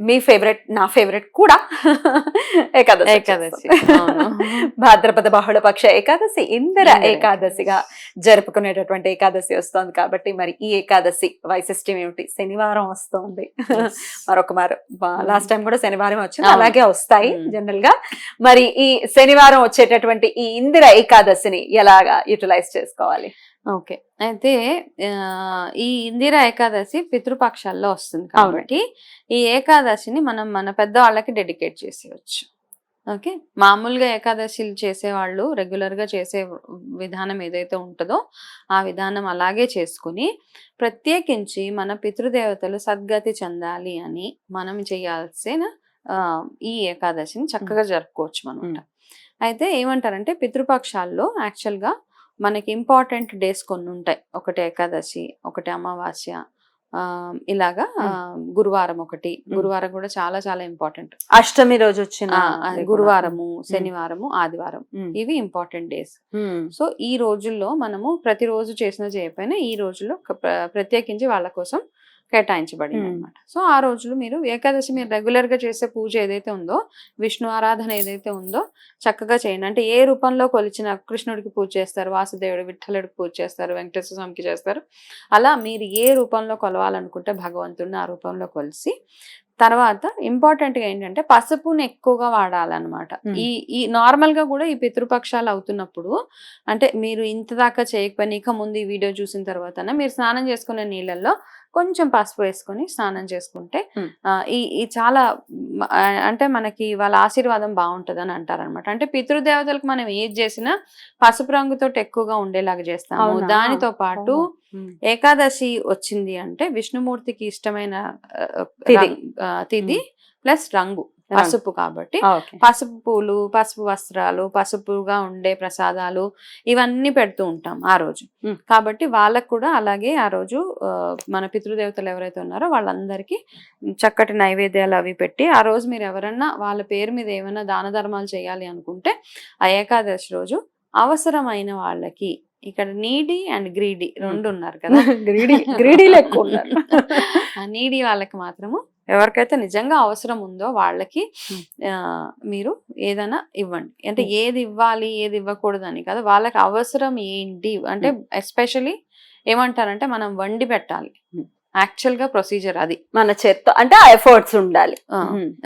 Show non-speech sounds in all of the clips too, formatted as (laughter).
మీ favourite నా favourite కూడా ఏకాదశి ఏకాదశి. భాద్రపద బహుళ పక్ష ఏకాదశి ఇందిర ఏకాదశిగా జరుపుకునేటటువంటి ఏకాదశి వస్తోంది కాబట్టి మరి ఈ ఏకాదశి వైశిష్ట్యం ఏమిటి? శనివారం వస్తోంది. మరొక మారు లాస్ట్ టైం కూడా శనివారం వచ్చింది. అలాగే వస్తాయి Mm. జనరల్గా. మరి ఈ శనివారం వచ్చేటటువంటి ఈ ఇందిర ఏకాదశిని ఎలాగా యూటిలైజ్ చేసుకోవాలి? ఓకే. అయితే ఈ ఇందిరా ఏకాదశి పితృపక్షాల్లో వస్తుంది కాబట్టి ఈ ఏకాదశిని మనం మన పెద్దవాళ్ళకి డెడికేట్ చేసేయచ్చు. ఓకే. మామూలుగా ఏకాదశిలు చేసేవాళ్ళు రెగ్యులర్గా చేసే విధానం ఏదైతే ఉంటుందో ఆ విధానం అలాగే చేసుకుని ప్రత్యేకించి మన పితృదేవతలు సద్గతి చెందాలి అని మనం చేయాల్సిన ఈ ఏకాదశిని చక్కగా జరుపుకోవచ్చు మనం అయితే ఏమంటారంటే పితృపక్షాల్లో యాక్చువల్గా మనకి ఇంపార్టెంట్ డేస్ కొన్ని ఉంటాయి. ఒకటి ఏకాదశి ఒకటి అమావాస్య ఆ, ఇలాగా గురువారం ఒకటి. గురువారం కూడా చాలా చాలా ఇంపార్టెంట్. అష్టమి రోజు వచ్చిన. గురువారము శనివారము ఆదివారం. ఇవి ఇంపార్టెంట్ డేస్. సో ఈ రోజుల్లో మనము ప్రతిరోజు చేసిన చేయకపోయినా ఈ రోజుల్లో ప్రత్యేకించి వాళ్ళ కోసం కేటాయించబడింది. అనమాట సో ఆ రోజులు మీరు ఏకాదశి మీరు రెగ్యులర్గా చేసే పూజ ఏదైతే ఉందో విష్ణు ఆరాధన ఏదైతే ఉందో చక్కగా చేయండి అంటే ఏ రూపంలో కొలిచిన కృష్ణుడికి పూజ చేస్తారు వాసుదేవుడు విఠలుడికి పూజ చేస్తారు వెంకటేశ్వర స్వామికి చేస్తారు అలా మీరు ఏ రూపంలో కొలవాలనుకుంటే భగవంతుడిని ఆ రూపంలో కొలిసి తర్వాత ఇంపార్టెంట్గా ఏంటంటే పసుపుని ఎక్కువగా వాడాలన్నమాట. ఈ ఈ నార్మల్గా కూడా ఈ పితృపక్షాలు అవుతున్నప్పుడు అంటే మీరు ఇంత దాకా చేయకపోయినా ఇక ముందు ఈ వీడియో చూసిన తర్వాత మీరు స్నానం చేసుకునే నీళ్ళల్లో కొంచెం పసుపు వేసుకొని స్నానం చేసుకుంటే ఈ ఈ చాలా అంటే మనకి వాళ్ళ ఆశీర్వాదం బాగుంటది అని అంటారనమాట అంటే పితృదేవతలకు మనం ఏది చేసినా పసుపు రంగుతో ఎక్కువగా ఉండేలాగా చేస్తాము? దానితో పాటు. ఏకాదశి వచ్చింది అంటే విష్ణుమూర్తికి ఇష్టమైన తిథి. ప్లస్ రంగు. పసుపు కాబట్టి. పసుపు పూలు పసుపు వస్త్రాలు పసుపుగా ఉండే ప్రసాదాలు ఇవన్నీ పెడుతూ ఉంటాం ఆ రోజు. కాబట్టి వాళ్ళకు కూడా అలాగే ఆ రోజు మన పితృదేవతలు ఎవరైతే ఉన్నారో వాళ్ళందరికీ చక్కటి నైవేద్యాలు అవి పెట్టి ఆ రోజు మీరు ఎవరన్నా వాళ్ళ పేరు మీద ఏమైనా దాన ధర్మాలు చేయాలి అనుకుంటే ఆ ఏకాదశి రోజు అవసరమైన వాళ్ళకి ఇక్కడ నీడి అండ్ గ్రీడీ రెండు ఉన్నారు కదా. (laughs) గ్రీడీ గ్రీడీలు ఎక్కువ ఉన్నారు. ఆ నీడి వాళ్ళకి మాత్రము ఎవరికైతే నిజంగా అవసరం ఉందో వాళ్ళకి మీరు ఏదైనా ఇవ్వండి. అంటే ఏది ఇవ్వాలి ఏది ఇవ్వకూడదు అని కదా. వాళ్ళకి అవసరం ఏంటి? అంటే ఎస్పెషలీ ఏమంటారంటే మనం వండి పెట్టాలి. యాక్చువల్గా ప్రొసీజర్ అది. మన చేత్తో అంటే ఎఫర్ట్స్ ఉండాలి.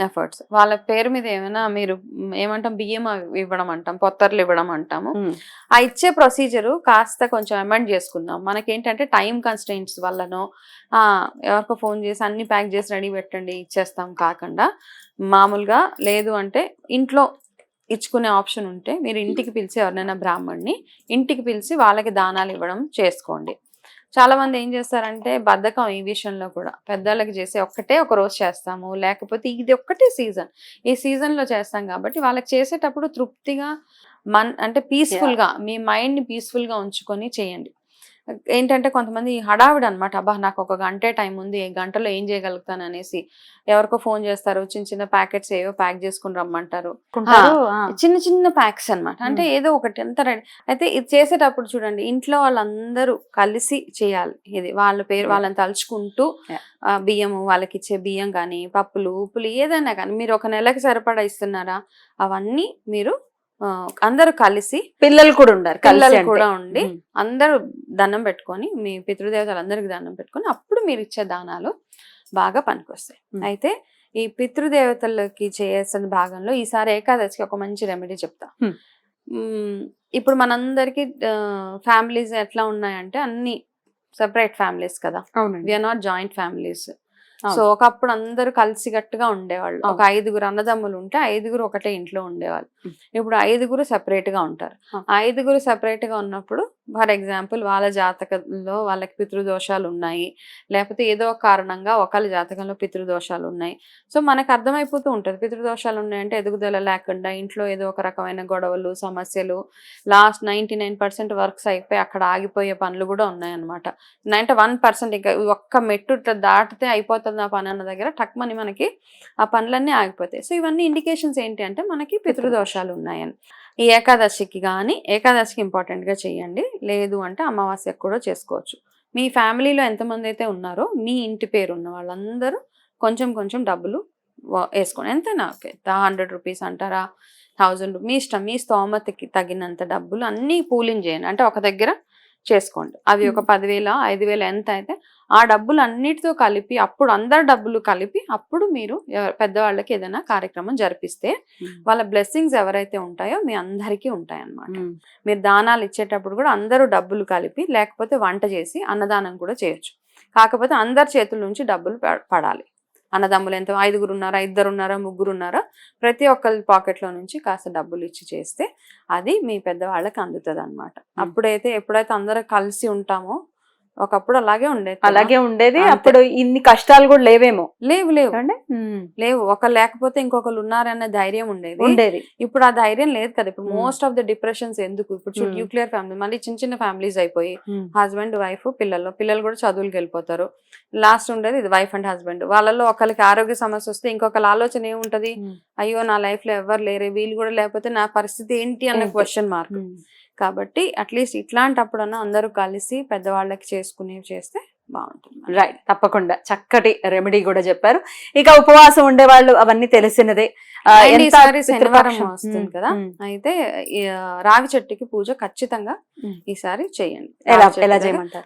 ఎఫర్ట్స్. వాళ్ళ పేరు మీద ఏమైనా మీరు ఏమంటాం బియ్యం ఇవ్వడం అంటాం పొత్తర్లు ఇవ్వడం అంటాము. ఆ ఇచ్చే ప్రొసీజరు కాస్త కొంచెం అమెండ్ చేసుకుందాం. మనకేంటంటే టైం కన్స్టెంట్స్ వల్లనో ఆ, ఎవరికో ఫోన్ చేసి అన్ని ప్యాక్ చేసి రెడీ పెట్టండి ఇచ్చేస్తాం కాకుండా మామూలుగా లేదు అంటే ఇంట్లో ఇచ్చుకునే ఆప్షన్ ఉంటే మీరు ఇంటికి పిలిచి ఎవరినైనా బ్రాహ్మణ్ణి ఇంటికి పిలిచి వాళ్ళకి దానాలు ఇవ్వడం చేసుకోండి. చాలా మంది ఏం చేస్తారంటే బద్ధకం ఈ విషయంలో కూడా. పెద్దవాళ్ళకి చేసే ఒక్కటే ఒక రోజు చేస్తాము. లేకపోతే ఇది ఒక్కటే సీజన్. ఈ సీజన్లో చేస్తాం కాబట్టి వాళ్ళకి చేసేటప్పుడు తృప్తిగా మన్ అంటే పీస్ఫుల్గా మీ మైండ్ని పీస్ఫుల్గా ఉంచుకొని చేయండి. ఏంటంటే కొంతమంది హడావిడి అనమాట అబ్బా! నాకు ఒక గంటే టైం ఉంది గంటలో ఏం చేయగలుగుతాను అనేసి ఎవరికో ఫోన్ చేస్తారు చిన్న చిన్న ప్యాకెట్స్ ఏవో ప్యాక్ చేసుకుని రమ్మంటారు. చిన్న చిన్న ప్యాక్స్ అన్నమాట. అంటే ఏదో ఒకటి ఎంత రెడీ అయితే ఇది చేసేటప్పుడు చూడండి ఇంట్లో వాళ్ళందరూ కలిసి చేయాలి. ఇది వాళ్ళ పేరు. వాళ్ళని తలుచుకుంటూ బియ్యము వాళ్ళకి ఇచ్చే బియ్యం కానీ పప్పులు ఉప్పులు ఏదైనా కానీ మీరు ఒక నెలకి సరిపడా ఇస్తున్నారా? అవన్నీ మీరు అందరూ కలిసి పిల్లలు కూడా ఉండారు పిల్లలు. కూడా ఉండి. అందరూ దండం పెట్టుకొని మీ పితృదేవతలందరికి దండం పెట్టుకొని అప్పుడు మీరు ఇచ్చే దానాలు బాగా పనికొస్తాయి. అయితే ఈ పితృదేవతలకి చేయాల్సిన భాగంలో ఈసారి ఏకాదశికి ఒక మంచి రెమెడీ చెప్తా ఇప్పుడు మనందరికి ఫ్యామిలీస్ ఎట్లా ఉన్నాయంటే అన్ని సెపరేట్ ఫ్యామిలీస్ కదా అవునండి we are not joint families. So ఒకప్పుడు అందరూ కలిసికట్టుగా ఉండేవాళ్ళు. ఒక ఐదుగురు అన్నదమ్ములు ఉంటే ఐదుగురు ఒకటే ఇంట్లో ఉండేవాళ్ళు. ఇప్పుడు ఐదుగురు సెపరేట్గా ఉంటారు. ఐదుగురు సెపరేట్గా ఉన్నప్పుడు ఫర్ ఎగ్జాంపుల్ వాళ్ళ జాతకంలో వాళ్ళకి పితృదోషాలు ఉన్నాయి లేకపోతే ఏదో ఒక కారణంగా ఒకళ్ళ జాతకంలో పితృదోషాలు ఉన్నాయి సో మనకు అర్థమైపోతూ ఉంటుంది. పితృదోషాలు ఉన్నాయంటే ఎదుగుదల లేకుండా ఇంట్లో ఏదో ఒక రకమైన గొడవలు సమస్యలు last ninety nine percent works అయిపోయి అక్కడ ఆగిపోయే పనులు కూడా ఉన్నాయన్నమాట. నైంటీ వన్ పర్సెంట్ ఇంకా ఒక్క మెట్టు దాటితే అయిపోతుంది ఆ పని అన్న దగ్గర టక్మని మనకి ఆ పనులన్నీ ఆగిపోతాయి. సో ఇవన్నీ ఇండికేషన్స్ ఏంటి అంటే మనకి పితృదోషాలు. ఉన్నాయని ఈ ఏకాదశికి కానీ ఏకాదశికి ఇంపార్టెంట్గా చేయండి. లేదు అంటే అమావాస్యకు కూడా చేసుకోవచ్చు. మీ ఫ్యామిలీలో ఎంతమంది అయితే ఉన్నారో మీ ఇంటి పేరు ఉన్న వాళ్ళందరూ కొంచెం కొంచెం డబ్బులు వేసుకోండి. ఎంతైనా ఓకే. హండ్రెడ్ రూపీస్ అంటారా థౌజండ్ మీ ఇష్టం మీ స్తోమతకి తగినంత డబ్బులు అన్నీ పూలింగ్ చేయండి. అంటే ఒక దగ్గర చేసుకోండి. అవి ఒక పదివేల ఐదు వేల ఎంత అయితే ఆ డబ్బులు అన్నిటితో కలిపి అప్పుడు అందరి డబ్బులు కలిపి అప్పుడు మీరు పెద్దవాళ్ళకి ఏదైనా కార్యక్రమం జరిపిస్తే వాళ్ళ బ్లెస్సింగ్స్ ఎవరైతే ఉంటాయో మీ అందరికీ ఉంటాయి అన్నమాట మీరు దానాలు ఇచ్చేటప్పుడు కూడా అందరూ డబ్బులు కలిపి లేకపోతే వంట చేసి అన్నదానం కూడా చేయొచ్చు. కాకపోతే అందరి చేతుల నుంచి డబ్బులు పడాలి. అన్నదమ్ములు ఎంత ఐదుగురు ఉన్నారా ఇద్దరు ఉన్నారా ముగ్గురు ఉన్నారా ప్రతి ఒక్కరి పాకెట్లో నుంచి కాస్త డబ్బులు ఇచ్చి చేస్తే అది మీ పెద్దవాళ్ళకి అందుతుంది అనమాట అప్పుడైతే ఎప్పుడైతే అందరూ కలిసి ఉంటామో ఒకప్పుడు అలాగే ఉండేది. అలాగే ఉండేది. అప్పుడు ఇన్ని కష్టాలు కూడా లేవేమో. లేవు లేవు. ఏమండి? లేవు. ఒకరు లేకపోతే ఇంకొకరు ఉన్నారన్న ధైర్యం ఉండేది. ఉండేది. ఇప్పుడు ఆ ధైర్యం లేదు కదా. ఇప్పుడు. మోస్ట్ ఆఫ్ ద డిప్రెషన్స్ ఎందుకు? ఇప్పుడు. న్యూక్లియర్ ఫ్యామిలీ మళ్ళీ చిన్న చిన్న ఫ్యామిలీస్ అయిపోయి హస్బెండ్ వైఫ్ పిల్లలు. పిల్లలు కూడా చదువులకు వెళ్ళిపోతారు. లాస్ట్ ఉండేది ఇది వైఫ్ అండ్ హస్బెండ్ వాళ్ళలో ఒకరికి ఆరోగ్య సమస్య వస్తే ఇంకొకరి ఆలోచన ఏముంటది? అయ్యో నా లైఫ్లో ఎవరు లేరే. వీళ్ళు కూడా లేకపోతే నా పరిస్థితి ఏంటి అన్న? క్వశ్చన్ మార్క్ కాబట్టి అట్లీస్ట్ ఇట్లాంటప్పుడన్నా అందరూ కలిసి పెద్దవాళ్ళకి చేసుకునేవి చేస్తే బాగుంటుంది. రైట్. తప్పకుండా. చక్కటి రెమెడీ కూడా చెప్పారు. ఇక ఉపవాసం ఉండే వాళ్ళు అవన్నీ తెలిసినదే. శనివారం. వస్తుంది కదా. అయితే రావి చెట్టుకి పూజ ఖచ్చితంగా. ఈసారి చేయండి. ఎలా చేయమంటారు?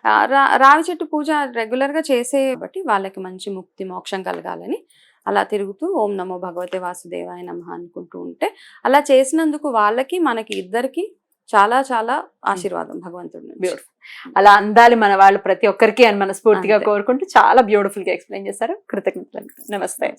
రావి చెట్టు పూజ రెగ్యులర్గా చేసే బట్టి వాళ్ళకి మంచి ముక్తి మోక్షం కలగాలని అలా తిరుగుతూ ఓం నమో భగవతే వాసుదేవాయ నమ అనుకుంటూ ఉంటే అలా చేసినందుకు వాళ్ళకి మనకి ఇద్దరికి చాలా చాలా ఆశీర్వాదం భగవంతుడి. బ్యూటిఫుల్ అలా అందాలి మన వాళ్ళు ప్రతి ఒక్కరికి అని మనస్ఫూర్తిగా. కోరుకుంటూ చాలా బ్యూటిఫుల్గా ఎక్స్ప్లెయిన్ చేశారు. కృతజ్ఞతలు నమస్తే.